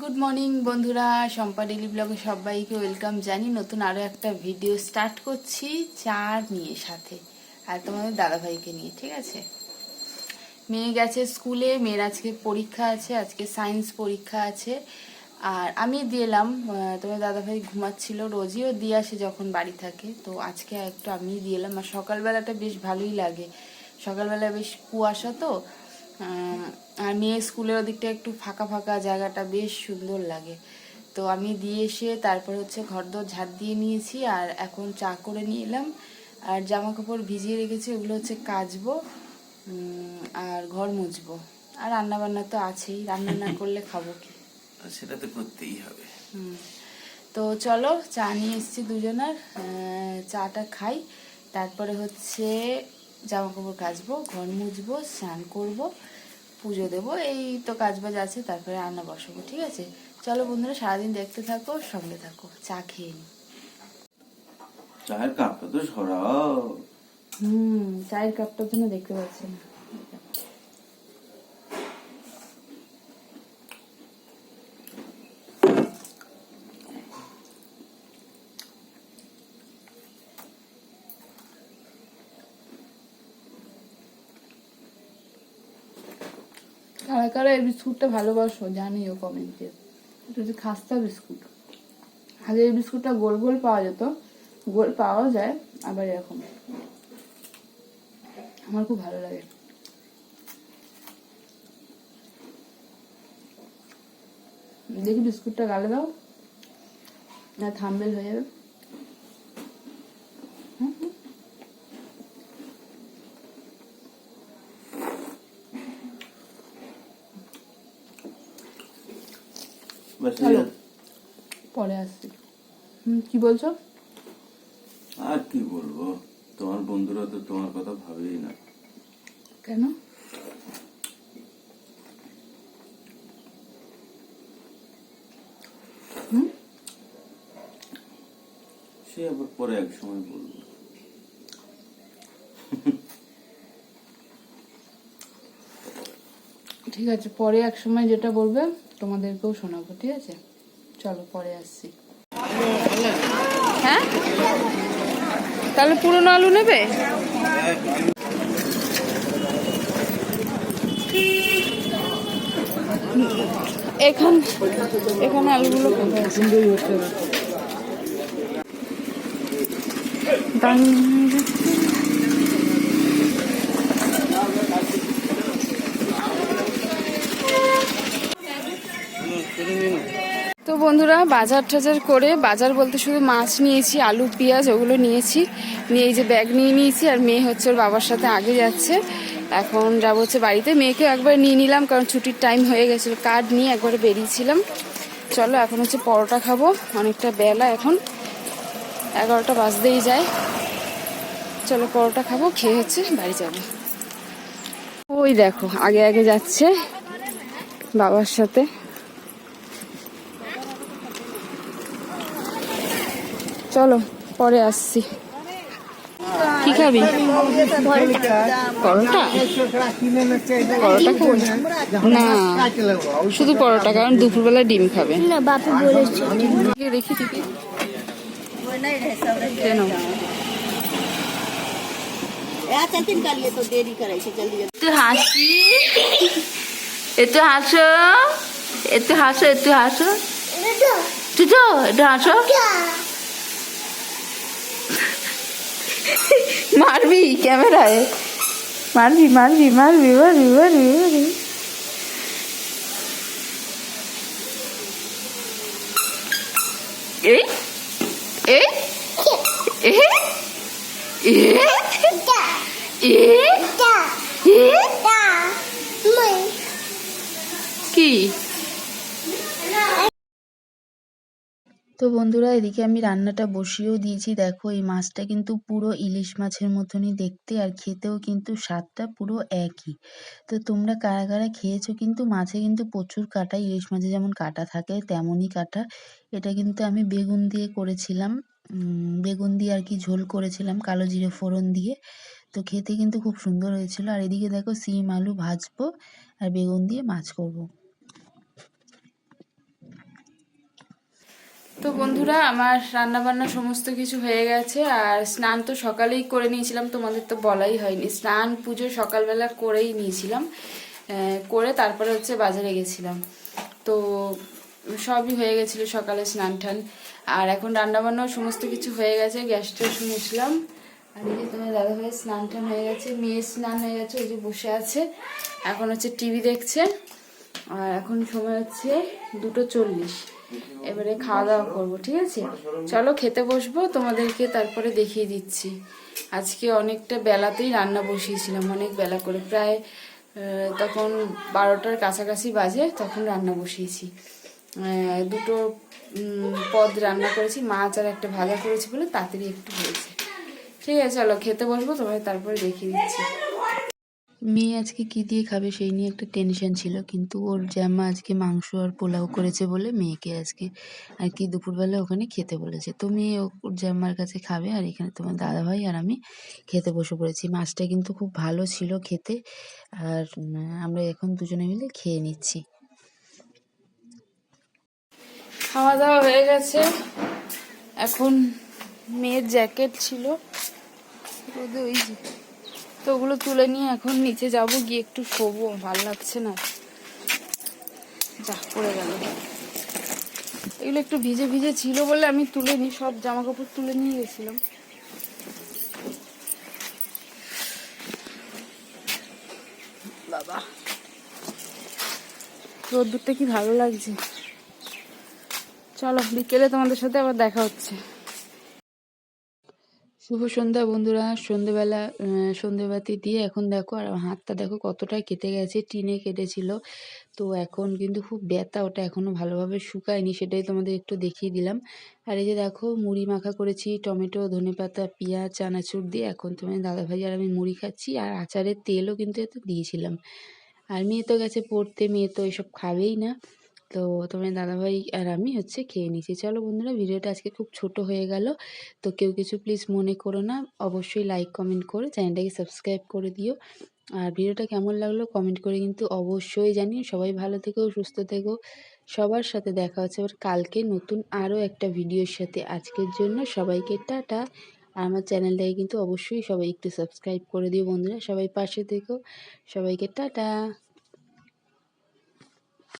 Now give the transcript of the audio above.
Good morning বন্ধুরা। Shampa daily ব্লগে সবাইকে ওয়েলকাম জানি নতুন আরও একটা ভিডিও স্টার্ট করছি চার নিয়ে সাথে আর তোমাদের দাদাভাইকে নিয়ে, ঠিক আছে? মেয়ে গেছে স্কুলে, মেয়ের আজকে পরীক্ষা আছে, আজকে সায়েন্স পরীক্ষা আছে। আর আমি দিলাম তোমার দাদাভাই ঘুমাচ্ছিল রোজই, ও দিয়ে আসে যখন বাড়ি থাকে। তো আজকে একটু আমি দিয়ে এলাম। আর সকালবেলাটা বেশ ভালোই লাগে। সকালবেলা বেশ কুয়াশা তো আর মেয়ে স্কুলের ওদিকটা একটু ফাঁকা ফাঁকা জায়গাটা বেশ সুন্দর লাগে। তো আমি দিয়ে এসে তারপর হচ্ছে ঘর ঘরদোর ঝাড় দিয়ে নিয়েছি আর এখন চা করে নিয়ে এলাম। আর জামা কাপড় ভিজিয়ে রেখেছি ওগুলো হচ্ছে কাচবো আর ঘর মুছবো। আর রান্না বান্না তো আছেই রান্না না করলে খাব কি? সেটা তো করতেই হবে। হুম। তো চলো চা নিয়ে এসেছি দুজনার চাটা খাই। তারপরে হচ্ছে জামা কাপড় কাচবো ঘর মুছবো স্নান করব। পুজো দেবো এই তো কাজ বাজ আছে তারপরে রান্না বসাবো ঠিক আছে? চলো বন্ধুরা সারাদিন দেখতে থাকো সঙ্গে থাকো চা খেয়ে নি চায়ের কাপটা তো সরাও। হুম চায়ের কাপটা তুমি দেখতে পাচ্ছি না। কারা কারা এই বিস্কুটটা ভালোবাসো? জানিও কমেন্টে। এটা হচ্ছে খাস্তা বিস্কুট। আগে এই বিস্কুটটা গোল গোল পাওয়া যেত। গোল পাওয়া যায়, আবার এরকম। আমার খুব ভালো লাগে। দেখি বিস্কুটটা গালে দাও। না থাম্বেল হয়ে যাবে হুম, হুম। ব্যাস এই হ্যালো। পরে আসছি। হুম কি বলছো? আর কি বলব? তোমার বন্ধুরা তো তোমার কথা ভাবেই না। কেন? সে আবার পরে এক সময় বলব। ঠিক আছে পরে এক সময় যেটা বলবে তোমাদেরকেও শোনাবো, ঠিক আছে? চলো, পরে আসছি। হ্যাঁ? তাহলে পুরনো আলু নেবে? এখান এখানে আলুগুলো কোথায় আছে? দাঁড়িয়ে- তো বন্ধুরা বাজার টাজার করে বাজার বলতে শুধু মাছ নিয়েছি, আলু, পেঁয়াজ ওগুলো নিয়েছি। নিয়ে এই যে ব্যাগ নিয়ে নিয়েছি আর মেয়ে হচ্ছে ওর বাবার সাথে আগে যাচ্ছে। এখন যাব হচ্ছে বাড়িতে। মেয়েকেও একবার নিয়ে নিলাম কারণ ছুটির টাইম হয়ে গেছিল। কার্ড নিয়ে একবারে বেরিয়েছিলাম। চলো এখন হচ্ছে পরোটা খাব। অনেকটা বেলা এখন। এগারোটা বাজতেই যায়। চলো পরোটা খাব, খেয়ে হচ্ছে বাড়ি যাব। ওই দেখো, আগে আগে যাচ্ছে বাবার সাথে। চলো পরে আসছি। কি খাবি? পরোটা? পরোটা খাব না শুধু পরোটা কারণ দুপুরবেলা ডিম খাবে। দেখি কেন? হাসি? একটু হাসো? একটু হাসো একটু হাসো? দুটো একটু হাসো। মারবি ক্যামেরায় মারবি মারবি মারবি মারবি মারবি মারবি এই এই এই এই এই এই কি তো বন্ধুরা, এদিকে আমি রান্নাটা বসিয়েও দিয়েছি। দেখো, এই মাছটা কিন্তু পুরো ইলিশ মাছের মতনই দেখতে আর খেতেও কিন্তু স্বাদটা পুরো একই। তো তোমরা কারা কারা খেয়েছো কিন্তু মাছে কিন্তু প্রচুর কাটা, ইলিশ মাছে যেমন কাটা থাকে তেমনই কাটা। এটা কিন্তু আমি বেগুন দিয়ে করেছিলাম। বেগুন দিয়ে আর কি ঝোল করেছিলাম কালো জিরে ফোড়ন দিয়ে। তো খেতে কিন্তু খুব সুন্দর হয়েছিল। আর এদিকে দেখো, সিম আলু ভাজবো আর বেগুন দিয়ে মাছ করব। তো বন্ধুরা, আমার রান্না বান্না সমস্ত কিছু হয়ে গেছে, আর স্নান তো সকালেই করে নিয়েছিলাম, তোমাদের তো বলাই হয়নি। স্নান, পুজো সকালবেলা করেই নিয়েছিলাম করে তারপরে হচ্ছে বাজারে গেছিলাম। তো সবই হয়ে গেছিল সকালে স্নান টান। আর এখন রান্না বান্নাও সমস্ত কিছু হয়ে গেছে গ্যাসটা মুছলাম আর এই যে তোমার দাদা ভাইয়ের স্নান টান হয়ে গেছে মেয়ের স্নান হয়ে গেছে, ওই যে বসে আছে। এখন হচ্ছে টিভি দেখছে, আর এখন সময় হচ্ছে দুটো চল্লিশ। এবারে খাওয়া দাওয়া করব, ঠিক আছে? চলো খেতে বসবো, তোমাদেরকে তারপরে দেখিয়ে দিচ্ছি। আজকে অনেকটা বেলাতেই রান্না বসিয়েছিলাম, অনেক বেলা করে। প্রায় তখন বারোটার কাছাকাছি বাজে, তখন রান্না বসিয়েছি। দুটো পদ রান্না করেছি, মাছ আর একটা ভাজা করেছি বলে তাড়াতাড়ি একটু হয়েছে। ঠিক আছে, চলো খেতে বসবো তোমাদের তারপরে দেখিয়ে দিচ্ছি। মেয়ে আজকে কি দিয়ে খাবে সেই নিয়ে একটা টেনশন ছিল। কিন্তু ওর জামা আজকে মাংস আর পোলাও করেছে বলে মেয়েকে আজকে আর কি দুপুরবেলা ওখানে খেতে বলেছে। তো মেয়ে ওর জাম্মার কাছে খাবে আর এখানে তোমার দাদাভাই আর আমি খেতে বসে পড়েছি। মাছটা কিন্তু খুব ভালো ছিল খেতে আর আমরা এখন দুজনে মিলে খেয়ে নিচ্ছি। খাওয়া দাওয়া হয়ে গেছে। এখন মেয়ের জ্যাকেট ছিল। ওই যে তো ওগুলো তুলে নিয়ে এখন নিচে যাব, গিয়ে একটু শোবো, ভালো লাগছে না। যা, পড়ে গেল। এগুলো একটু ভিজে ভিজে ছিল বলে আমি তুলে নিই সব জামা কাপড় তুলে নিয়ে গেছিলাম। বাবা। রোদ্দুরটা কি ভালো লাগছে? চলো, বিকেলে তোমাদের সাথে আবার দেখা হচ্ছে। শুভ সন্ধ্যা বন্ধুরা। সন্ধেবেলা সন্ধেবাতি দিয়ে এখন দেখো, আর হাতটা দেখো কতটা কেটে গেছে, টিনে কেটেছিল। তো এখন কিন্তু খুব ব্যথা, ওটা এখনও ভালোভাবে শুকায়নি, সেটাই তোমাদের একটু দেখিয়ে দিলাম। আর এই যে দেখো, মুড়ি মাখা করেছি, টমেটো, ধনেপাতা, পেঁয়াজ চানাচুর দিয়ে। এখন তুমি দাদাভাই আর আমি মুড়ি খাচ্ছি, আর আচারের তেলও কিন্তু এতে দিয়েছিলাম। আর মেয়ে তো গেছে পড়তে, মেয়ে তো এসব খাবেই না। তো তোমার দাদাভাই আর আমি হচ্ছে খেয়ে নিয়েছি। চলো বন্ধুরা, ভিডিওটা আজকে খুব ছোট হয়ে গেল, তো কেউ কিছু প্লিজ মনে করো না। অবশ্যই লাইক কমেন্ট করে চ্যানেলটাকে সাবস্ক্রাইব করে দিও। আর ভিডিওটা কেমন লাগল কমেন্ট করে কিন্তু অবশ্যই জানিও। সবাই ভালো থেকো, সুস্থ থেকো। সবার সাথে দেখা হচ্ছে আবার কালকে নতুন আরও একটা ভিডিওর সাথে। আজকের জন্য সবাইকে টাটা। আর আমার চ্যানেলটাকে কিন্তু অবশ্যই সবাই একটু সাবস্ক্রাইব করে দিও বন্ধুরা। সবাই পাশে থেকো। সবাইকে টাটা।